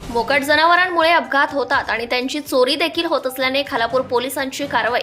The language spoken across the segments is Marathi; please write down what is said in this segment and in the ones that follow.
मोकट जनावरांमुळे अपघात होतात आणि त्यांची चोरी देखील होत असल्याने खालापूर पोलिसांची कारवाई.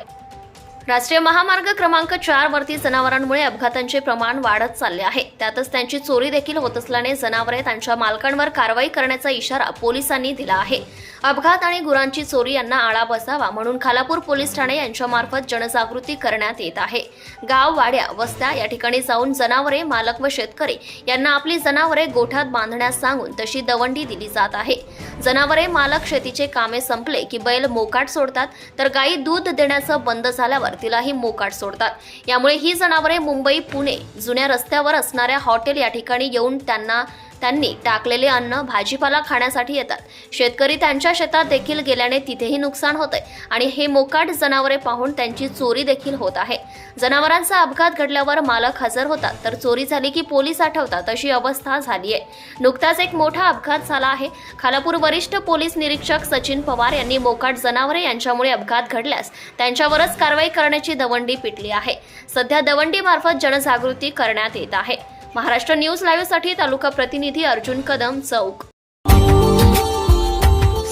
राष्ट्रीय महामार्ग क्रमांक चार वरती जनावरांमुळे अपघातांचे प्रमाण वाढत चालले आहे. त्यातच त्यांची चोरी देखील होत असल्याने जनावरे त्यांच्या मालकांवर कारवाई करण्याचा इशारा पोलिसांनी दिला आहे. अपघात आणि गुरांची चोरी यांना आळा बसावा म्हणून खालापूर पोलीस ठाणे यांच्यामार्फत जनजागृती करण्यात येत आहे. गाव वाड्या वस्त्या या ठिकाणी जाऊन जनावरे मालक व शेतकरी यांना आपली जनावरे गोठ्यात बांधण्यास सांगून तशी दवंडी दिली जात आहे. जनावरे मालक शेतीचे कामे संपले की बैल मोकाट सोडतात तर गायी दूध देण्याचं बंद झाल्यावर तिलाही मोकाट सोडतात. यामुळे ही जनावरे मुंबई पुणे जुन्या रस्त्यावर असणाऱ्या हॉटेल या ठिकाणी येऊन त्यांना त्यांनी टाकलेले अन्न भाजीपाला खाण्यासाठी येतात. शेतकरी त्यांच्या शेतात देखील गेल्याने तिथेही नुकसान होते आणि हे मोकाट जनावरे पाहून त्यांची चोरी देखील होत आहे. जनावरांचा अपघात घडल्यावर मालक हजर होतात तर चोरी झाली की पोलीस आठवतात अशी अवस्था झाली आहे नुकताच एक मोठा अपघात झाला आहे. खालापूर वरिष्ठ पोलीस निरीक्षक सचिन पवार यांनी मोकाट जनावरे यांच्यामुळे अपघात घडल्यास त्यांच्यावरच कारवाई करण्याची दवंडी पिटली आहे. सध्या दवंडीमार्फत जनजागृती करण्यात येत आहे. महाराष्ट्र न्यूज लाइव सा तालुका प्रतिनिधि अर्जुन कदम चौक.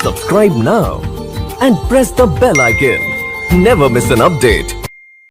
सब्सक्राइब ना and press the bell I get miss an update